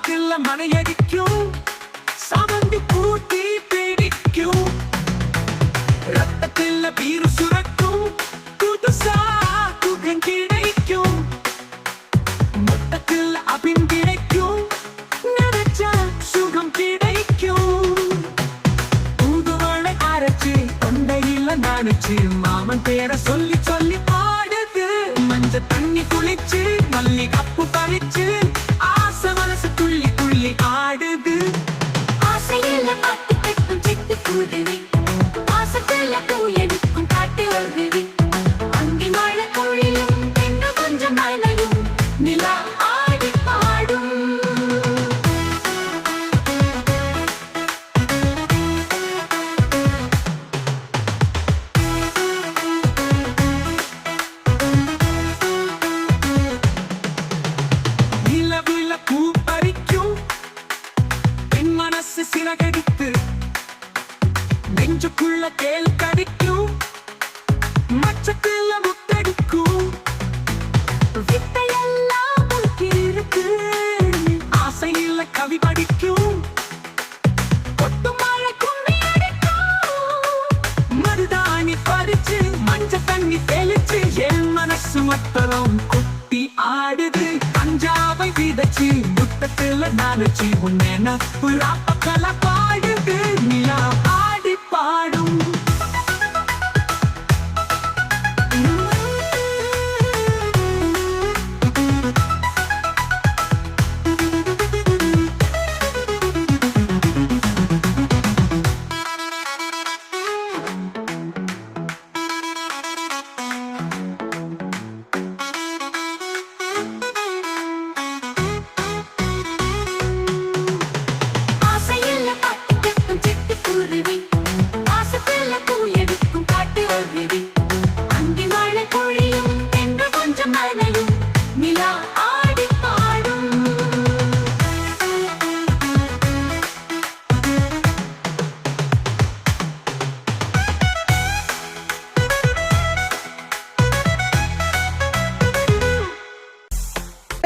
சாமத்தில் மனையடிக்கும் சாமந்தி பூட்டி பிடிக்கும். ரத்தத்தில் பீரு சுரக்கும். புதுசா குகம் கிடைக்கும். மொத்தத்தில் அபின் கிடைக்கும். நினைச்சா சுகம் கிடைக்கும். தூதுவளை அரைச்சி தொண்டையில நனைச்சு மாமன் பேரை சொல்லி சொல்லி பாடுது மஞ்ச தண்ணி குளிச்சு மல்லி கப்பு பறிச்சு ஆடுது நெஞ்சுக்குள்ள கேள் கடிக்கும் மச்சத்துல முத்தடிக்கும். வித்தையெல்லாம் இருக்கு. ஆசையில கவி படிக்கும். கொட்டு குட்டி ஆடுது. பஞ்சாவை விதச்சு முத்தத்துல நனைச்சு உன்ன பக்கல பாடுது. நிலா